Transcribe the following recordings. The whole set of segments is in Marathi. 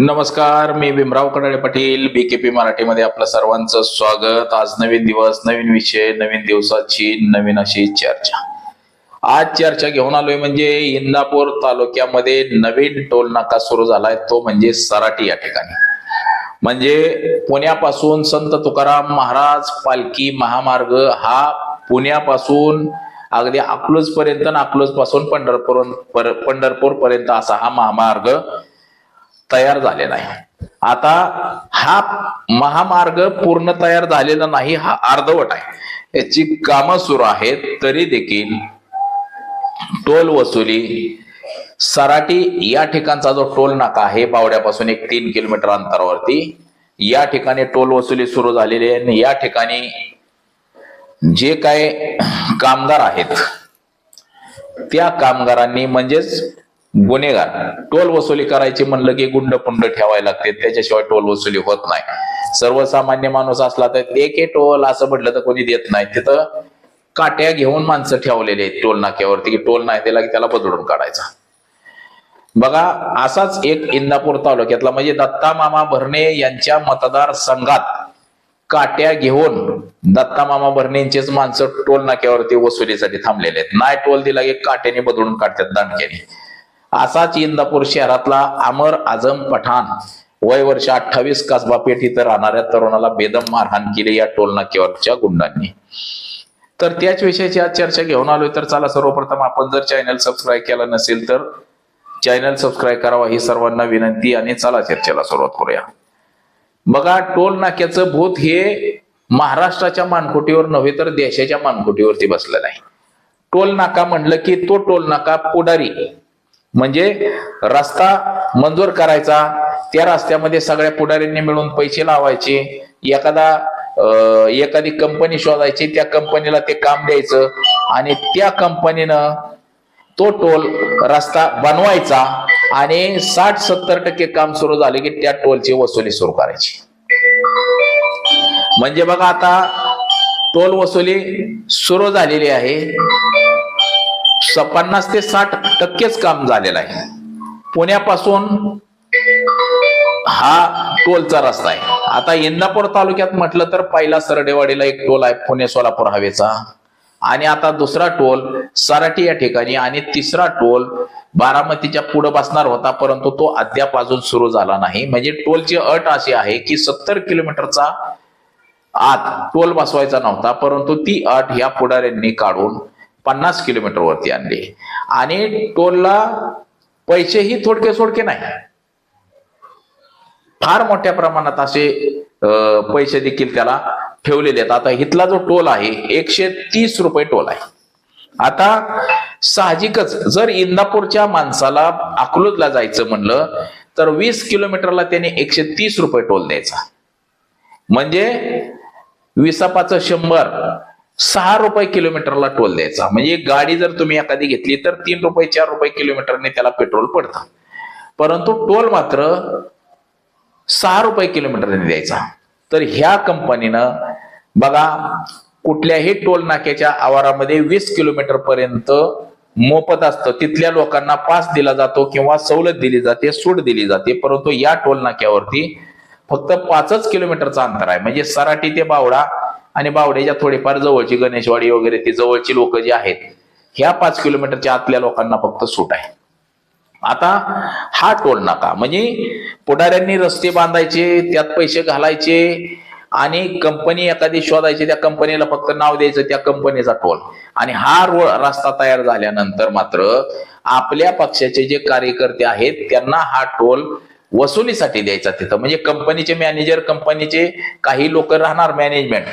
नमस्कार मी भीमराव कडाळे पाटील बीकेपी मराठीमध्ये आपलं सर्वांचं स्वागत. आज नवीन दिवस नवीन विषय नवीन दिवसाची नवीन अशी चर्चा. आज चर्चा घेऊन आलोय म्हणजे इंदापूर तालुक्यामध्ये नवीन टोल नाका सुरू झालाय तो म्हणजे सराटी या ठिकाणी. म्हणजे पुण्यापासून संत तुकाराम महाराज पालखी महामार्ग हा पुण्यापासून अगदी अकलूज पर्यंत अकलूजपासून पंढरपूर पंढरपूर पर्यंत असा हा महामार्ग तयार झालेला आहे आता हा महामार्ग पूर्ण तयार झालेला नाही हा अर्धवट आहे. याची कामं सुरू आहेत तरी देखील टोल वसुली सराटी या ठिकाणचा जो टोल नाका आहे बावड्यापासून एक तीन किलोमीटर अंतरावरती या ठिकाणी टोल वसुली सुरू झालेली आहे आणि या ठिकाणी जे काय कामगार आहेत त्या कामगारांनी म्हणजेच गुन्हेगार. टोल वसुली करायची म्हणलं की गुंड पुंड ठेवायला लागते. त्याच्याशिवाय टोल वसुली होत नाही. सर्वसामान्य माणूस असला तर एक टोल असं म्हटलं तर कोणी देत नाही. तिथं काट्या घेऊन माणसं ठेवलेले आहेत टोल नाक्यावरती. की टोल नाही दिला की त्याला बदलून काढायचा. बघा असाच एक इंदापूर तालुक्यातला म्हणजे दत्ता मामा भरणे यांच्या मतदार संघात काट्या घेऊन दत्ता मामा भरणेंचेच माणसं टोल नाक्यावरती वसुलीसाठी थांबलेले आहेत. नाही टोल दिला की काट्याने बदलून काढतात दांडक्याने. असाच इंदापूर शहरातला अमर आझम पठाण. वय वर्ष अठ्ठावीस कसबा पेठ इथं राहणाऱ्या तरुणाला बेदम मारहाण केली या टोल नाक्यावरच्या गुंडांनी. तर त्याच विषयाची आज चर्चा घेऊन आलोय. तर चला सर्वप्रथम आपण जर चॅनल सबस्क्राईब केला नसेल तर चॅनल सबस्क्राईब करावा ही सर्वांना विनंती आणि चला चर्चेला सुरुवात करूया. बघा टोल नाक्याचं भूत हे महाराष्ट्राच्या मानकुटीवर नव्हे तर देशाच्या मानकुटीवरती बसलेलं आहे. टोल नाका म्हणलं की तो टोल नाका पुढारी. म्हणजे रस्ता मंजूर करायचा त्या रस्त्यामध्ये सगळ्या पुढाऱ्यांनी मिळून पैसे लावायचे एखादा एखादी कंपनी शोधायची त्या कंपनीला ते काम द्यायचं आणि त्या कंपनीनं तो टोल रस्ता बनवायचा आणि साठ सत्तर टक्के काम सुरू झाले की त्या टोलची वसुली सुरू करायची. म्हणजे बघा आता टोल वसुली सुरू झालेली आहे. पन्नास ते साठ टक्केच काम झालेलं आहे. पुण्यापासून हा टोलचा रस्ता आहे. आता इंदापूर तालुक्यात म्हटलं तर पहिला सरडेवाडीला एक टोल आहे पुणे सोलापूर हवेचा. आणि आता दुसरा टोल सराटी या ठिकाणी आणि तिसरा टोल बारामतीच्या पुढे बसणार होता परंतु तो अद्याप अजून सुरू झाला नाही. म्हणजे टोलची अट अशी आहे की सत्तर किलोमीटरचा आत टोल बसवायचा नव्हता परंतु ती अट ह्या पुढाऱ्यांनी काढून पन्नास किलोमीटर वरती आणली. आणि टोलला पैसेही थोडके सोडके नाही. फार मोठ्या प्रमाणात असे पैसे देखील त्याला ठेवलेले आहेत. आता इथला जो टोल आहे एकशे तीस रुपये टोल आहे. आता साहजिकच जर इंदापूरच्या माणसाला अकलूजला जायचं म्हणलं तर वीस किलोमीटरला त्याने एकशे तीस रुपये टोल द्यायचा. म्हणजे विसापाचं शंभर सहा रुपये किलोमीटरला टोल द्यायचा. म्हणजे गाडी जर तुम्ही एखादी घेतली तर तीन रुपये चार रुपये किलोमीटरने त्याला पेट्रोल पडतं. परंतु टोल मात्र सहा रुपये किलोमीटरने द्यायचा. तर ह्या कंपनीनं बघा कुठल्याही टोल नाक्याच्या आवारामध्ये वीस किलोमीटर पर्यंत मोफत असतं. तिथल्या लोकांना पास दिला जातो किंवा सवलत दिली जाते सूट दिली जाते. परंतु या टोल नाक्यावरती फक्त पाचच किलोमीटरचं अंतर आहे. म्हणजे सराटी ते बावडा आणि बावड्याच्या थोडीफार जवळची गणेशवाडी वगैरे ती जवळची लोक जी आहेत ह्या पाच किलोमीटरच्या आतल्या लोकांना फक्त सूट आहे. आता हा टोल नाका म्हणजे पुढाऱ्यांनी रस्ते बांधायचे त्यात पैसे घालायचे आणि कंपनी एखादी शोधायची त्या कंपनीला फक्त नाव द्यायचं त्या कंपनीचा टोल. आणि हा रो रस्ता तयार झाल्यानंतर मात्र आपल्या पक्षाचे जे कार्यकर्ते आहेत त्यांना हा टोल वसुलीसाठी द्यायचा तिथं. म्हणजे कंपनीचे मॅनेजर कंपनीचे काही लोक राहणार मॅनेजमेंट.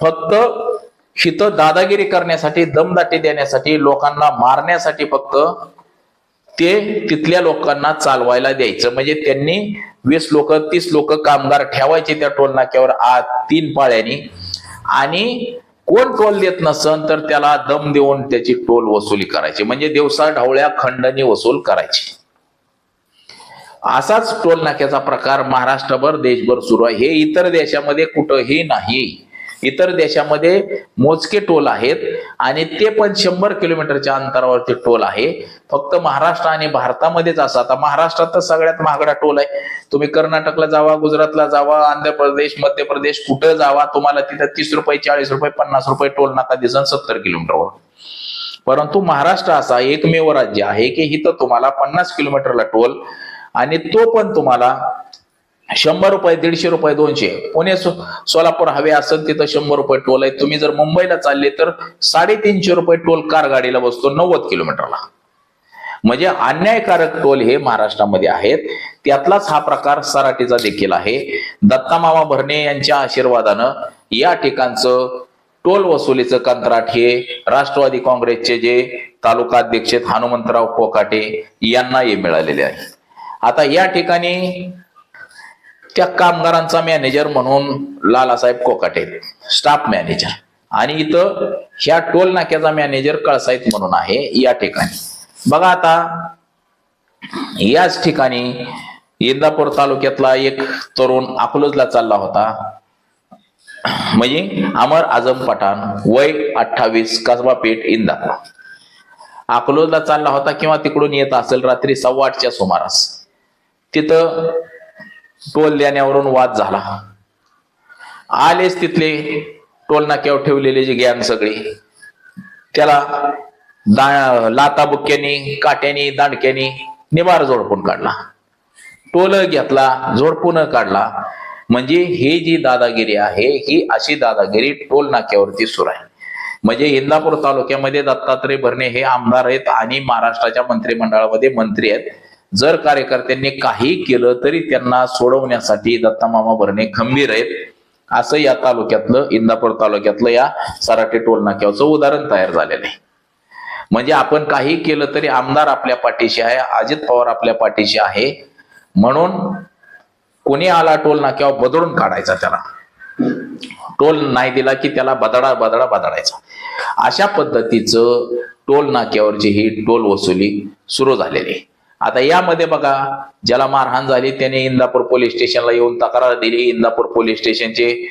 फक्त शित दादागिरी करण्यासाठी दमदाटी देण्यासाठी लोकांना मारण्यासाठी फक्त ते तिथल्या लोकांना चालवायला द्यायचं. म्हणजे त्यांनी वीस लोक तीस लोक कामगार ठेवायचे त्या टोल नाक्यावर आ तीन पाळ्यांनी. आणि कोण टोल देत नसन तर त्याला दम देऊन त्याची टोल वसुली करायची. म्हणजे दिवसा ढवळ्या खंडणी वसूल करायची. असाच टोल नाक्याचा प्रकार महाराष्ट्रभर देशभर सुरू आहे. हे इतर देशामध्ये कुठंही नाही. इतर देशामध्ये मोजके टोल आहेत आणि ते पण शंभर किलोमीटरच्या अंतरावरती टोल आहे. फक्त महाराष्ट्र आणि भारतामध्येच असं. आता महाराष्ट्रात तर सगळ्यात महागडा टोल आहे. तुम्ही कर्नाटकला जावा गुजरातला जावा आंध्र प्रदेश मध्य प्रदेश कुठं जावा तुम्हाला तिथं तीस रुपये चाळीस रुपये पन्नास रुपये टोल नाका दिसन सत्तर किलोमीटरवर. परंतु महाराष्ट्र असा एकमेव राज्य आहे की इथं तुम्हाला पन्नास किलोमीटरला टोल आणि तो पण तुम्हाला शंभर रुपये दीडशे रुपये दोनशे. पुणे सोलापूर हवे असेल तिथं शंभर रुपये टोल आहे. तुम्ही जर मुंबईला चालले तर साडेतीनशे रुपये टोल कार गाडीला बसतो नव्वद किलोमीटरला. म्हणजे अन्यायकारक टोल हे महाराष्ट्रामध्ये आहेत. त्यातलाच हा प्रकार सराटीचा देखील आहे. दत्तामामा भरणे यांच्या आशीर्वादानं या ठिकाणचं टोल वसुलीचं कंत्राट हे राष्ट्रवादी काँग्रेसचे जे तालुका अध्यक्ष हनुमंतराव कोकाटे यांना हे मिळालेले आहे. आता या ठिकाणी त्या कामगारांचा मॅनेजर म्हणून लालासाहेब कोकाटे स्टाफ मॅनेजर आणि इथं ह्या टोल नाक्याचा मॅनेजर कळसाईत म्हणून आहे या ठिकाणी. बघा आता याच ठिकाणी इंदापूर तालुक्यातला एक तरुण अकलूजला चालला होता. म्हणजे अमर आझम पठाण वय अठ्ठावीस कसबा पेठ इंदापूर. अकलूजला चालला होता किंवा तिकडून येत असेल रात्री सव्वा आठच्या सुमारास. तिथं टोल देण्यावरून वाद झाला. आलेच तिथले टोल नाक्यावर ठेवलेले जे ज्ञान सगळे. त्याला दा लाता बुक्क्यानी काट्यानी दांडक्यानी निवार जोडपून काढला. टोल घेतला झोडपून काढला. म्हणजे हे जी दादागिरी आहे ही अशी दादागिरी टोल नाक्यावरती सुरू आहे. म्हणजे इंदापूर तालुक्यामध्ये दत्तात्रय भरणे हे आमदार आहेत आणि महाराष्ट्राच्या मंत्रिमंडळामध्ये मंत्री आहेत. जर कार्यकर्त्यांनी काही केलं तरी त्यांना सोडवण्यासाठी दत्तामामा भरणे खंबीर आहेत. असं या तालुक्यातलं इंदापूर तालुक्यातलं या सराटे टोल नाक्याचं उदाहरण तयार झालेलं आहे. म्हणजे आपण काही केलं तरी आमदार आपल्या पाठीशी आहे अजित पवार आपल्या पाठीशी आहे. म्हणून कोणी आला टोल नाक्यावर काढायचा त्याला? टोल नाही दिला की त्याला बदडा बदडा बदडायचा. अशा पद्धतीचं टोल नाक्यावरची ही टोल वसुली सुरू झालेली आहे. आता यामध्ये बघा ज्याला मारहाण झाली त्याने इंदापूर पोलीस स्टेशनला येऊन तक्रार दिली. इंदापूर पोलीस स्टेशनचे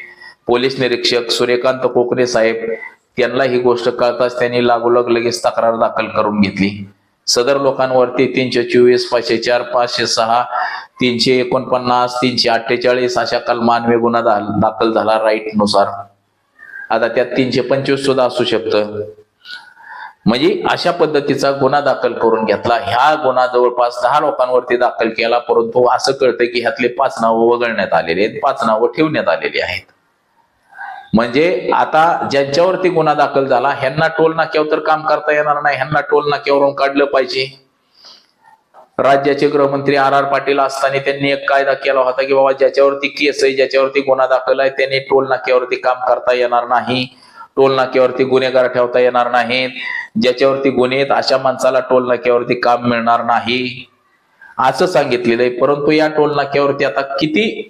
पोलीस निरीक्षक सूर्यकांत कोकणे साहेब त्यांना ही गोष्ट कळताच त्यांनी लागोलग लगेच तक्रार दाखल करून घेतली. सदर लोकांवरती तीनशे चोवीस पाचशे चार पाचशे सहा तीनशे एकोणपन्नास तीनशे अठ्ठेचाळीस अशा कलमान्वये गुन्हा दा- दाखल झाला राईटनुसार. आता त्यात तीनशे पंचवीस सुद्धा असू शकतं. म्हणजे अशा पद्धतीचा गुन्हा दाखल करून घेतला. ह्या गुन्हा जवळपास दहा लोकांवरती दाखल केला परंतु असं कळतं की ह्यातले पाच नावं वगळण्यात आलेले आहेत पाच नावं ठेवण्यात आलेली आहेत. म्हणजे आता ज्यांच्यावरती गुन्हा दाखल झाला ह्यांना टोल नाक्यावर तर काम करता येणार नाही. ह्यांना टोल नाक्यावरून काढलं पाहिजे. राज्याचे गृहमंत्री आर आर पाटील असताना त्यांनी एक कायदा केला होता की बाबा ज्याच्यावरती केस आहे ज्याच्यावरती गुन्हा दाखल आहे त्यांनी टोल नाक्यावरती काम करता येणार नाही. टोल नाक्यावरती गुन्हेगार ठेवता येणार नाहीत. ज्याच्यावरती गुन्हे आहेत अशा माणसाला टोल नाक्यावरती काम मिळणार नाही. असं सांगितलेलं आहे. परंतु या टोल नाक्यावरती आता किती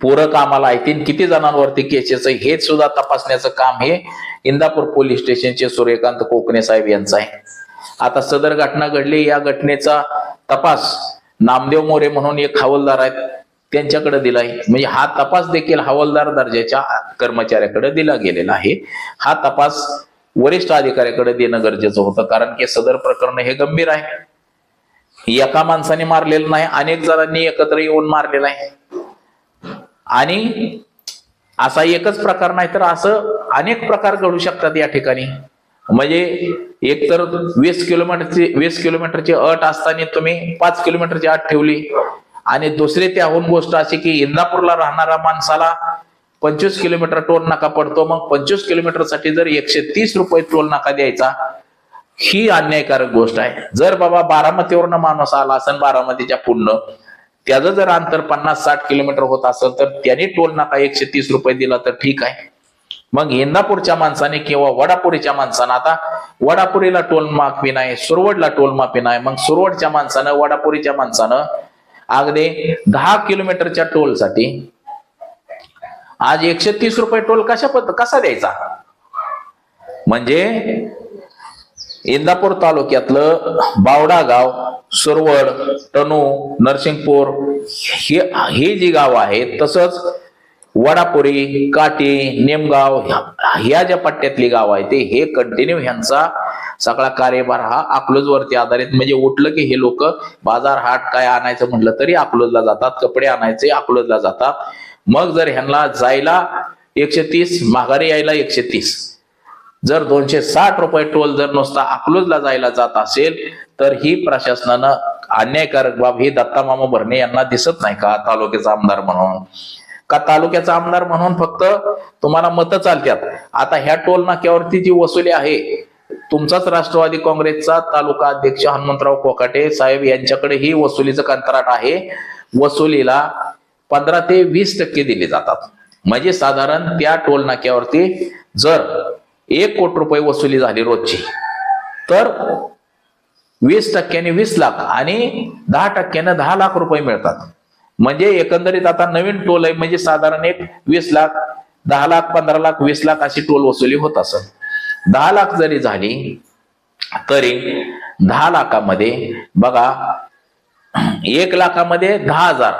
पूरक आम्हाला आहे किती जणांवरती केसेस आहे हे सुद्धा तपासण्याचं काम हे इंदापूर पोलीस स्टेशनचे सूर्यकांत कोकणे साहेब यांचं आहे. आता सदर घटना घडली या घटनेचा तपास नामदेव मोरे म्हणून एक हवालदार आहेत त्यांच्याकडे दिलाय म्हणजे हा तपास देखील हवालदार दर्जाच्या कर्मचाऱ्याकडे दिला गेलेला आहे. हा तपास वरिष्ठ अधिकाऱ्याकडे देणं गरजेचं होतं कारण की सदर प्रकरण हे गंभीर आहे. एका माणसाने मारलेलं नाही अनेक जणांनी एकत्र येऊन मारलेलं आहे. आणि असा एकच प्रकार नाही तर असं अनेक प्रकार घडू शकतात या ठिकाणी. म्हणजे एक तर वीस किलोमीटरची वीस किलोमीटरची अट असताना तुम्ही पाच किलोमीटरची अट ठेवली. आणि दुसरी त्याहून गोष्ट अशी की इंदापूरला राहणाऱ्या माणसाला पंचवीस किलोमीटर टोल नाका पडतो. मग पंचवीस किलोमीटरसाठी जर एकशे तीस रुपये टोल नाका द्यायचा ही अन्यायकारक गोष्ट आहे. जर बाबा बारामतीवरनं माणूस आला असेल बारामतीच्या पुढनं त्याचं जर अंतर पन्नास साठ किलोमीटर होत असेल तर त्याने टोल नाका एकशे तीस रुपये दिला तर ठीक आहे. मग इंदापूरच्या माणसाने किंवा वडापुरीच्या माणसानं आता वडापुरीला टोल माफी नाही सुरवडला टोल माफी नाही मग सुरवडच्या माणसानं वडापुरीच्या माणसानं अगदी दहा किलोमीटरच्या टोलसाठी आज एकशे तीस रुपये टोल कशा पद कसा द्यायचा? म्हणजे इंदापूर तालुक्यातलं बावडा गाव सुरवड टणू नरसिंगपूर हे ही जी गाव आहेत तसंच वडापुरी काटी नेमगाव ह्या- ह्या ज्या पट्ट्यातली गाव आहे ते हे कंटिन्यू ह्यांचा सगळा कार्यभार हा अकलूजवरती आधारित म्हणजे उठलं की हे लोक बाजार हाट काय आणायचं म्हटलं तरी अकलूजला जातात कपडे आणायचे अकलूजला जातात. मग जर ह्यांना जायला एकशे तीस माघारी यायला एकशे तीस जर दोनशे साठ रुपये टोल जर नुसता अकलूजला जायला जात असेल तर ही प्रशासनानं अन्यायकारक बाब ही दत्ता मामा भरणे यांना दिसत नाही का? तालुक्याचा आमदार म्हणून. का तालुक्याचा आमदार म्हणून फक्त तुम्हाला मतं चालतात आता ह्या टोल नाक्यावरती जी वसुली आहे तुमचाच राष्ट्रवादी काँग्रेसचा तालुका अध्यक्ष हनुमंतराव कोकाटे साहेब यांच्याकडे ही वसुलीचं कंत्राट आहे. वसुलीला पंधरा ते वीस टक्के दिले जातात. म्हणजे साधारण त्या टोल नाक्यावरती जर एक कोटी रुपये वसुली झाली रोजची तर वीस टक्क्याने वीस लाख आणि दहा टक्क्याने दहा लाख रुपये मिळतात. म्हणजे एकंदरीत आता नवीन टोल आहे म्हणजे साधारण एक वीस लाख दहा लाख पंधरा लाख वीस लाख अशी टोल वसुली होत असत दहा लाख जरी झाली तरी दहा लाखामध्ये बघा एक लाखामध्ये दहा हजार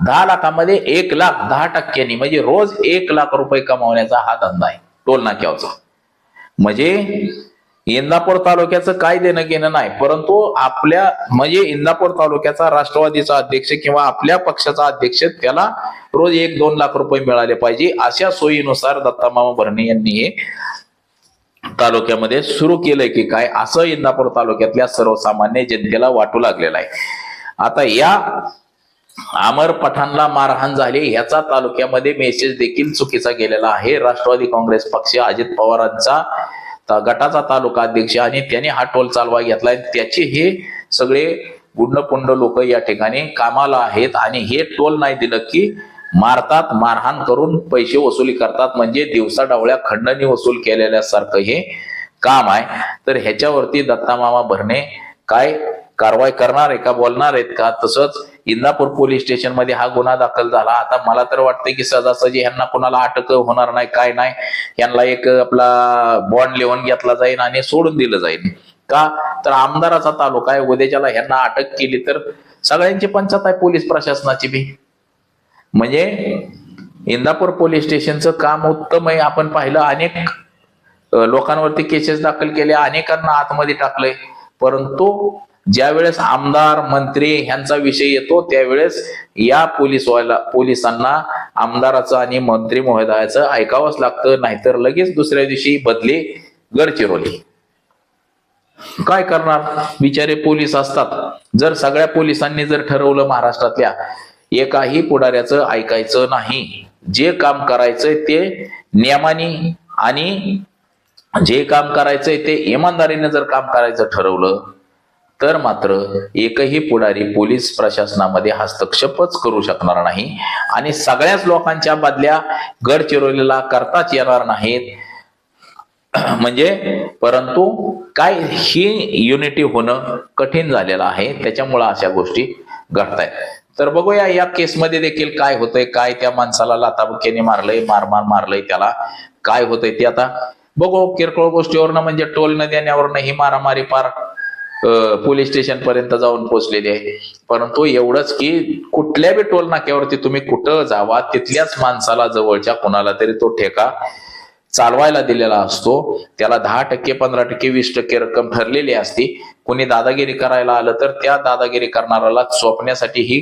दहा लाखामध्ये एक लाख दहा टक्क्यांनी म्हणजे रोज एक लाख रुपये कमावण्याचा हा धंदा आहे. टोल नाक्यावरचा. म्हणजे इंदापूर तालुक्याचं काय देणं घेणं नाही परंतु आपल्या म्हणजे इंदापूर तालुक्याचा राष्ट्रवादीचा अध्यक्ष किंवा आपल्या पक्षाचा अध्यक्ष त्याला रोज एक दोन लाख रुपये मिळाले पाहिजे अशा सोयीनुसार दत्तामामा भरणे यांनी हे तालुक्यामध्ये सुरू केलंय की काय असं इंदापूर तालुक्यातल्या सर्वसामान्य जनतेला वाटू लागलेलं आहे. आता या अमर पठाणला मारहाण झाली. ह्याचा तालुक्यामध्ये मेसेज देखील चुकीचा गेलेला आहे. राष्ट्रवादी काँग्रेस पक्ष अजित पवारांचा ता- गटाचा तालुका अध्यक्ष आणि त्याने हा टोल चालवा घेतलाय. त्याचे हे सगळे गुंडपुंड लोक या ठिकाणी कामाला आहेत आणि हे टोल नाही दिलं की मारतात मारहाण करून पैसे वसुली करतात. म्हणजे दिवसा डावळ्या खंडणी वसूल केलेल्यासारखं हे काम आहे. तर ह्याच्यावरती दत्तामामा भरणे काय कारवाई करणार आहे का बोलणार आहेत का? तसंच इंदापूर पोलीस स्टेशनमध्ये हा गुन्हा दाखल झाला. आता मला तर वाटतंय की सहजासहजी ह्यांना कोणाला अटक होणार नाही काय नाही. यांना एक आपला बॉन्ड लिहून घेतला जाईल आणि सोडून दिलं जाईल का? तर आमदाराचा तालुका आहे उद्याच्याला ह्यांना अटक केली तर सगळ्यांची पंचायत आहे पोलीस प्रशासनाची बी. म्हणजे इंदापूर पोलीस स्टेशनचं काम उत्तम आहे. आपण पाहिलं अनेक लोकांवरती केसेस दाखल केल्या अनेकांना आतमध्ये टाकलंय. परंतु ज्या वेळेस आमदार मंत्री ह्यांचा विषय येतो त्यावेळेस या पोलीस पोलिसांना आमदाराचं आणि मंत्री महोदयाचं ऐकावंच लागतं नाहीतर लगेच दुसऱ्या दिवशी बदली गडचिरोली. काय करणार? बिचारे पोलीस असतात. जर सगळ्या पोलिसांनी जर ठरवलं महाराष्ट्रातल्या एकाही पुढाऱ्याचं ऐकायचं नाही. जे काम करायचंय ते नियमाने आणि जे काम करायचंय ते इमानदारीने जर काम करायचं ठरवलं तर मात्र एकही पुढारी पोलीस प्रशासनामध्ये हस्तक्षेपच करू शकणार नाही आणि सगळ्याच लोकांच्या बदल्या गडचिरोलीला करताच येणार नाहीत. म्हणजे परंतु काय ही युनिटी होणं कठीण झालेलं आहे त्याच्यामुळं अशा गोष्टी घडतायत. तर बघूया या केसमध्ये देखील काय होतंय काय त्या माणसाला लाताबुक्याने मारलंय मार मार मारलंय त्याला. काय होतंय ते आता बघू. किरकोळ गोष्टीवरनं म्हणजे टोल न देण्यावरनं ही मारामारी पार पोलीस स्टेशन पर्यंत जाऊन पोहोचलेली आहे. परंतु एवढंच की कुठल्या बी टोल नाक्यावरती तुम्ही कुठं जावा तिथल्याच माणसाला जवळच्या कोणाला तरी तो ठेका चालवायला दिलेला असतो. त्याला दहा टक्के पंधरा टक्के वीस टक्के रक्कम ठरलेली असती. कोणी दादागिरी करायला आलं तर त्या दादागिरी करणाऱ्याला चोपण्यासाठी ही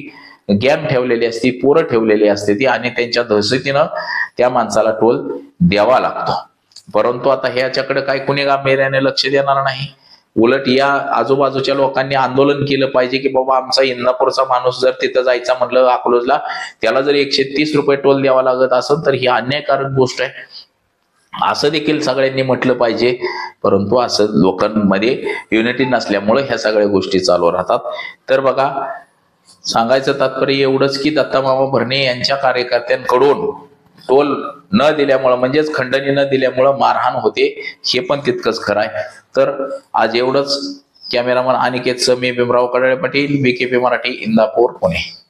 गॅम ठेवलेली असती पोरं ठेवलेली असते ती आणि त्यांच्या दहशतीनं त्या माणसाला टोल द्यावा लागतो. परंतु आता ह्याच्याकडे काय कुणी गांभीर्याने लक्ष देणार नाही. उलट या आजूबाजूच्या लोकांनी आंदोलन केलं पाहिजे की बाबा आमचा इंदापूरचा माणूस जर तिथं जायचा म्हणलं अकलोजला त्याला जर एकशे तीस रुपये टोल द्यावा लागत असेल तर ही अन्यायकारक गोष्ट आहे. असं देखील सगळ्यांनी म्हटलं पाहिजे. परंतु असं लोकांमध्ये युनिटी नसल्यामुळे ह्या सगळ्या गोष्टी चालू राहतात. तर बघा सांगायचं तात्पर्य एवढंच की दत्तामामा भरणे यांच्या कार्यकर्त्यांकडून टोल न दिल्यामुळं म्हणजेच खंडणी न दिल्यामुळं मारहाण होते हे पण तितकंच खरं आहे. तर आज एवढंच. कॅमेरामन अनिकेत मी भीमराव कडाळे पाटील बीकेपी मराठी इंदापूर पुणे.